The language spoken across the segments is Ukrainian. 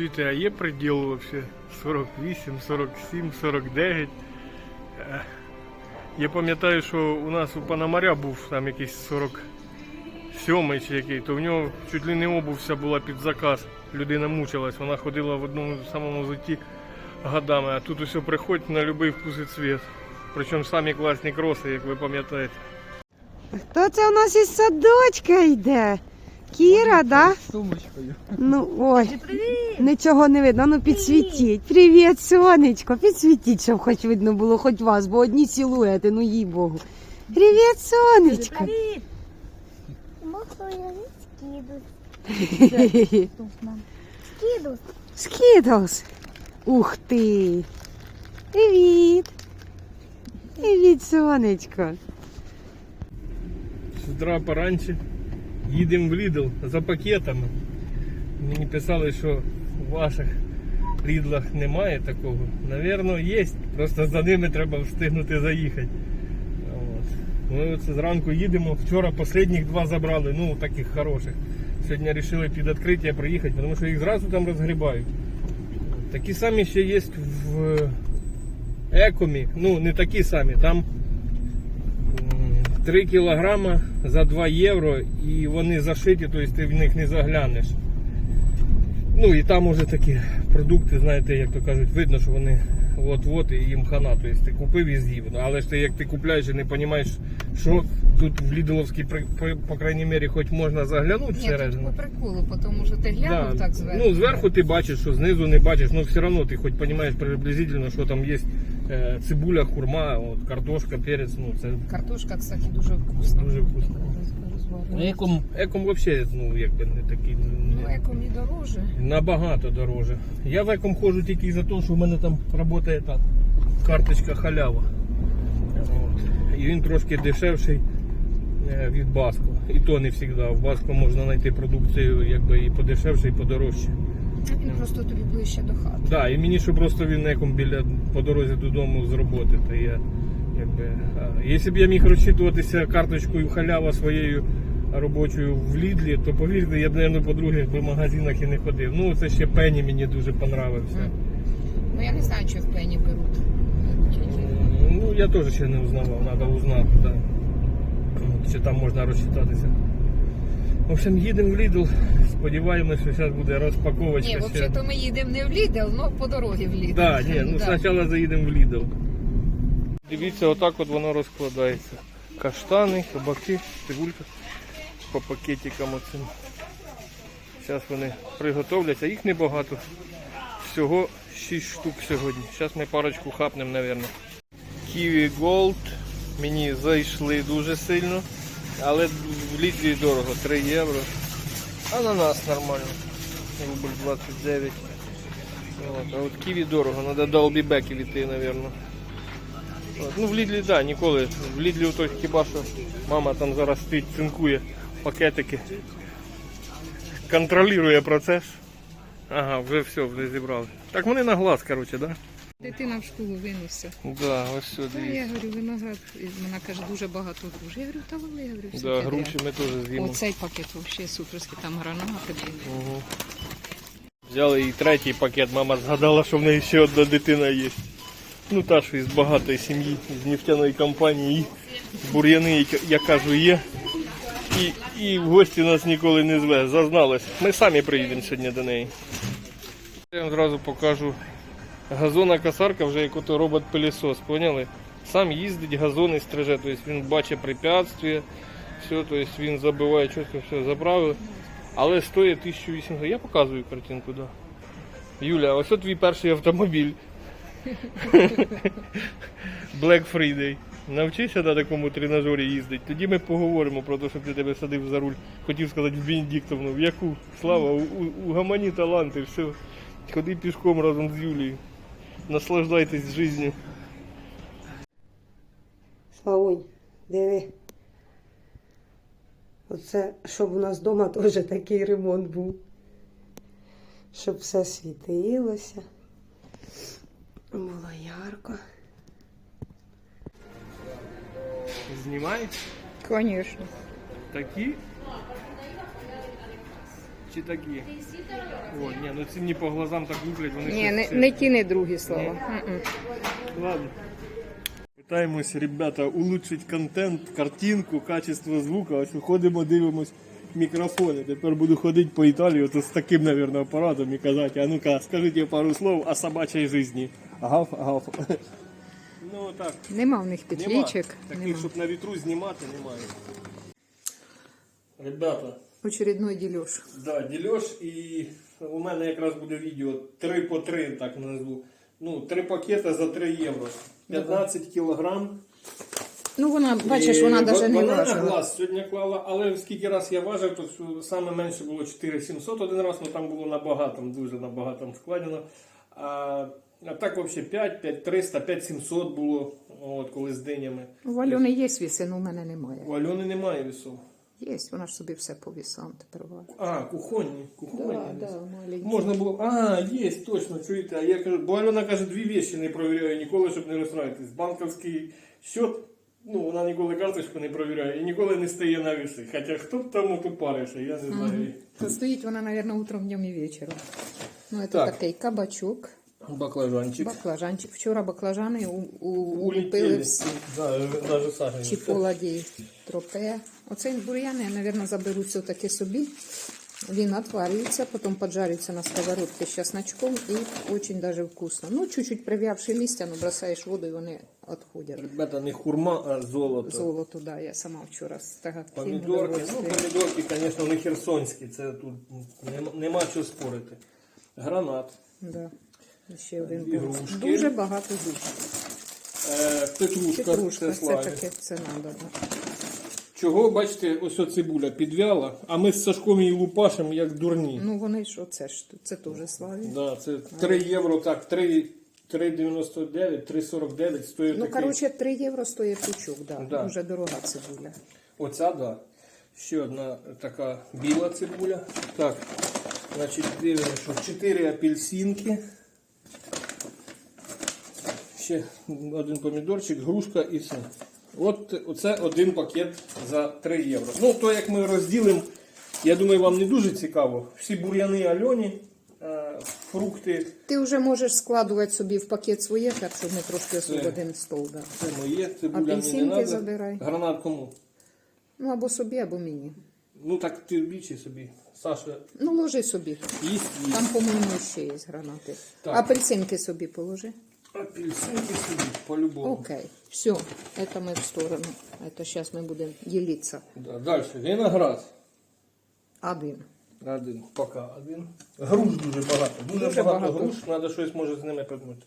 Чуєте, а є приділ взагалі 48, 47, 49. Е, Я пам'ятаю, що у нас у Пономаря був там якийсь 47 чи який, то в нього чуть ли не обувь вся була під заказ. Людина мучилась, вона ходила в одному самому зуті годами, а тут усе приходить на будь-який вкус і цвіт. Причому самі класні кроси, як ви пам'ятаєте. Хто це у нас із садочка йде? Кіра, да? Сумочкою. Ну ой, нічого не видно. Ну підсвітіть. Привіт, сонечко. Підсвітіть, щоб хоч видно було, хоч вас, бо одні силуети, ну їй Богу. Привіт, сонечко. Можна я скиду. Скиду. Ух ти. Привіт. Привіт, сонечко. З утра пораньше їдемо в Lidl за пакетами. Мені писали, що у ваших Лідлах немає такого. Навірно, є. Просто за ними треба встигнути заїхати. Ми оце зранку їдемо. Вчора останніх два забрали, ну таких хороших. Сьогодні вирішили під відкриття приїхати, тому що їх зразу там розгрібають. Такі самі ще є в екомі. Ну, не такі самі. Там 3 кілограма за 2 євро і вони зашиті, тобто ти в них не заглянеш. Ну і там уже такі продукти, знаєте, як то кажуть, видно, що вони от-от і їм хана. Тобто ти купив і з'їв. Ну, Але ж ти як ти купляєш і не розумієш, що тут в Лідоловській, по крайній мірі, хоч можна заглянути Ні, тут всередину. по приколу, тому що ти глянув так зверху. Ну, зверху ти бачиш, що знизу не бачиш, ну все одно ти хоч розумієш приблизительно, що там є цибуля, хурма, от, картошка, перець, ну це Картошка, кстати, дуже вкусна. Дуже вкусно. Ну, еком, еком взагалі ну, якби не такий. Ну, не- еком і дороже. Набагато дороже. Я в еком ходжу тільки за те, що в мене там працює та карточка халява. От. І він трошки дешевший е, від Баско. І то не завжди. В Баско можна знайти продукцію якби і подешевше, і подорожче. Він просто тобі ближче до хати. Да, і мені що просто він еком біля по дорозі додому з роботи. То я, якби, а, якщо б я міг розчитуватися карточкою халява своєю робочою в Лідлі, то повірте, я б, мабуть, по других би магазинах і не ходив. Ну, це ще Пенні мені дуже понравився. Ну я не знаю, чи в пені беруть. Ну, я теж ще не узнавав, треба узнати, да. Чи там можна розчитатися. В общем, їдемо в Лідл. Сподіваємося, що зараз буде розпаковочка. Ні, взагалі ми їдемо не в Лідл, але по дорозі в Лідл. Да, ні, ну Да. спочатку заїдемо в Lidl. Дивіться, отак от воно розкладається. Каштани, кабаки, цибулька по пакетикам оцим. Зараз вони приготовляться, їх небагато. Всього 6 штук сьогодні. Зараз ми парочку хапнемо, мабуть. Kiwi Gold мені зайшли дуже сильно, але в літрі дорого, 3 євро. Ананас нормально. Рубль 29. От, а от ківі дорого, треба до Албібеків іти, мабуть. От, ну в Лідлі, да, ніколи. В Лідлі то хіба що мама там зараз стоїть, цинкує пакетики. Контролює процес. Ага, вже все, вже зібрали. Так вони на глаз, коротше, да? Дитина в школу винесе. Да, ось сюди. Та я говорю, виноград, і вона каже, дуже багато груш. Я говорю, та вали, я говорю, все Да, груші ми теж з'їмо. Оцей пакет взагалі суперський, там гранати. блін. Угу. Взяли і третій пакет, мама згадала, що в неї ще одна дитина є. Ну та що із багатої сім'ї, з нефтяної компанії, і бур'яни, як- я кажу, є. І, і в гості нас ніколи не зве, зазналась. Ми самі приїдемо сьогодні до неї. Я вам зразу покажу. Газона косарка вже як ото робот пилісос поняли? Сам їздить, газони стриже, тобто він бачить препятствия, все, тобто він забиває чітко, все заправив. Але стоїть 1800. Я показую картинку, да. Юля, ось твій перший автомобіль. Black Friday. Навчися на такому тренажері їздити. Тоді ми поговоримо про те, щоб ти тебе садив за руль. Хотів сказати в Бенедиктовну. В яку? Слава, у, у гамані таланти, все. Ходи пішком разом з Юлією. Наслаждайтесь життю. Славунь, диви. Оце, щоб у нас вдома теж такий ремонт був. Щоб все світилося. Було ярко. Знімай Звісно. такі. Чи такі? О, ні, ну ці мені по глазам так люблять, вони Ні, не, не ті, не другі слова. Ні. М-м. Ладно. Питаємось, ребята, улучшить контент, картинку, качество звука. Ось виходимо, дивимось мікрофони. Тепер буду ходити по Італії ото з таким, мабуть, апаратом і казати, а ну-ка, скажіть пару слов о собачій житті. Гав, гав. Ну так, Нема в них нема. підлічок. Таких, Нема. щоб на вітру знімати, немає. Ребята, Очередной ділюш. Да, ділеш і у мене якраз буде відео 3 по 3, так назву. Ну, 3 пакети за 3 євро. 15 кілограм. Ну вона, бачиш, вона навіть не вона важила. глаз сьогодні клала, але скільки раз я важив, то саме менше було 4700 один раз, але там було набагато, дуже набагато складено. А, а так взагалі 5, 5300, 5700 було, от, коли з динями. У Альони є віси, але у мене немає. У Альони немає вісов. Є, вона ж собі все по вісам тепер важить. А, кухонні. кухонні Да, да, маленькі. Можна було. А, є, точно, чуєте. А я кажу, бо Альона каже, дві вещи не провіряю ніколи, щоб не розстраюватись. Банківський счет, ну вона ніколи карточку не провіряє і ніколи не стає на віси. Хоча хто б там ото парився, я не знаю. То стоїть вона, мабуть, утром, днем і вечором. Ну, це Так. такий кабачок, Баклажанчик. баклажанчик. Вчора баклажани у, у, Улетіли. всі. Да, навіть Саша. Чіполаді тропе. Оцей бур'ян я, мабуть, заберу все-таки собі. Він отварюється, потім поджарюється на сковородці з чесночком і дуже даже вкусно. Ну, чуть-чуть прив'явши листя, ну, бросаєш воду і вони відходять. Ребята, не хурма, а золото. Золото, да, я сама вчора з таким Помідорки, ну помідорки, звісно, не херсонські, це тут нема, нема що спорити. Гранат. Да. Ще один Дві був. грушки. Дуже багато груш. Е, петрушка, Петрушка, це це славі. таке, це надо. Чого, бачите, ось оця цибуля підвяла, а ми з Сашком її лупашимо як дурні. Ну вони ж оце ж, це теж славі. Да, це 3 євро, так, 3, 3,99, 3,49 стоїть Ну, такий. коротше, 3 євро стоїть пучок, да. Да. Дуже дорога цибуля. Оця, да. Ще одна така біла цибуля. Так, значить, дивимося, що 4 апельсинки. Ще один помідорчик, грушка і все. От оце один пакет за 3 євро. Ну, то як ми розділимо, я думаю, вам не дуже цікаво. Всі бур'яни Альоні, е, фрукти, Ти вже можеш складувати собі в пакет своє, так щоб ми трошки Це- освободимо стол. Да. це моє, мені не забирай. Гранат кому? Ну або собі, або мені. Ну так ти більше собі. Саша Ну, ложи собі. їсть їсть. Там, по-моєму, ще є гранати. Так. Апельсинки собі положи Апельсинки собі, по-любому. Окей. Все, это мы в сторону. Это сейчас мы будем делиться. Да, далі. Виноград. Один. Один. Пока один. Груш дуже багато. Дуже, Дуже багато, багато. груш. Треба щось може з ними придумати.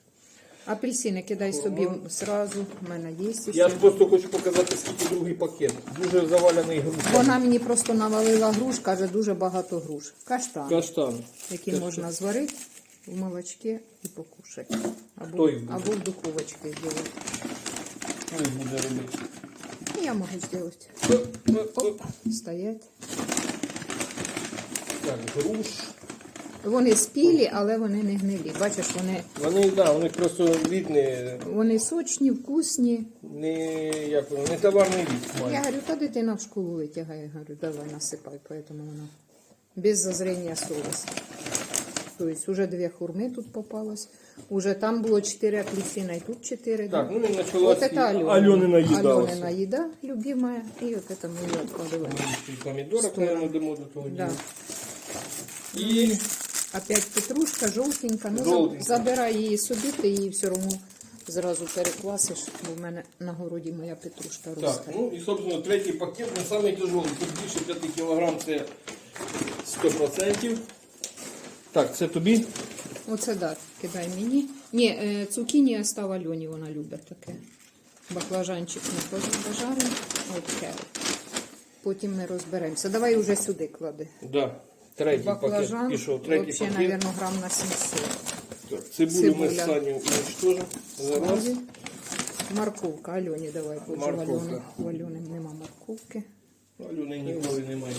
Апельсини кидай собі сразу. У мене є ще. Я ж просто хочу показати, скільки другий пакет. Дуже завалений груш. Вона мені просто навалила груш, каже, дуже багато груш. Каштан, Каштан. які Каштан. можна зварити в молочці і покушати. Або, або в духовочці зробити. Хто їх буде робити? Я можу зробити. Оп, стоять. Так, груш. Вони спілі, але вони не гнилі. Бачиш, вони, Вони, да, вони просто не, вони сочні, вкусні. не, як, воно, не товарний від Я має. говорю, та дитина в школу витягає. Я говорю, давай насипай, поэтому вона без зазрения совести. То есть уже две хурми тут попалось. Уже там було чотири апельсина, і тут чотири. Так, да? ну і почалась Вот это Алена. Альонина їда. Аленина еда, любимая. И вот это мы ее откладываем. Помідорок, наверное, дамо до того Да. діла. І Опять петрушка, желтенька. Ну, Желтенька. забирай її собі, ти її все одно зразу переквасиш, бо в мене на городі моя петрушка Так, росте. ну і собственно третій пакет не самий тяжелий. Тут більше 5 кг це 100%. Так, це тобі. Оце да, кидай мені. Ні, е, цукіні я став Альоні, вона любить таке. Баклажанчик ми потім пожаримо. Окей. Потім ми розберемося. Давай уже сюди клади. Да. Третій Баклажан, пакет пішов. Третій взагалі, пакет. мабуть, грам на 700. Так, Цибулю ми з Цибуля. Саню уничтожимо. Зараз. Морковка, Альоні давай, бо в Морковка. Альони, в Альони нема морковки. Альони ніколи немає.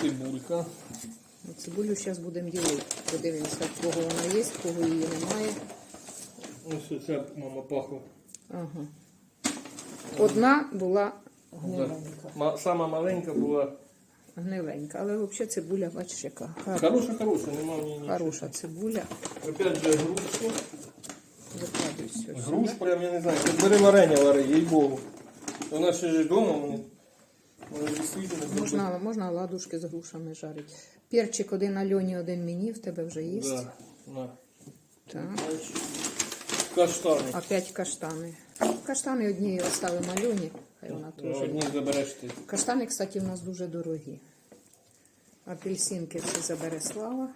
Цибулька. Ну, Цибулю зараз будемо ділити. Подивимося, в кого вона є, в кого її немає. Ось це мама пахла. Ага. Одна була гниленька. Сама маленька була гниленька. Але взагалі цибуля, бачиш, яка Хороша, хороша, нема в ній нічого. хороша цибуля. Опять же грушу. Закладуй все. Груш прям, я не знаю, бери варення вари, їй богу. Нас ще ж вдома вони. Вони дійсно зробити. Можна, можна ладушки з грушами жарити. Перчик один Альоні, один мені, в тебе вже є. Да, на. Так. Каштани. Опять каштани. Каштани одні оставимо Альоні, хай вона Ну, теж. Одні забереш ти. Каштани, кстати, у нас дуже дорогі. Апельсинки все забере слава.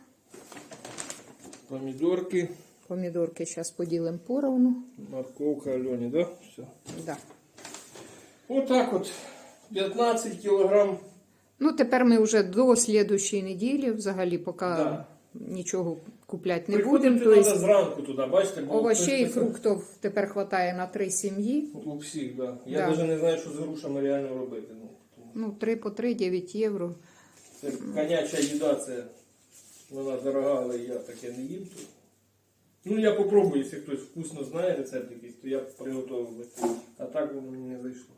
Помідорки, Помідорки зараз поділимо поровну. морковка Альоні, да? Все. Да. Отак от. 15 кілограм. Ну, тепер ми вже до слідущої неділі, взагалі, поки Да. нічого купляти не будемо. Приходити То треба есть зранку туди, бачите? бо овочей і фруктів тепер вистачає на три сім'ї. У всіх, да. Я Да. навіть не знаю, що з грушами реально робити. Ну, тому Ну, три по три, 9 євро. Це коняча їда, це вона дорога, але я таке не їм. то- Ну, я попробую, якщо хтось вкусно знає рецепт якийсь, то я приготував би. А так воно мені не зайшло.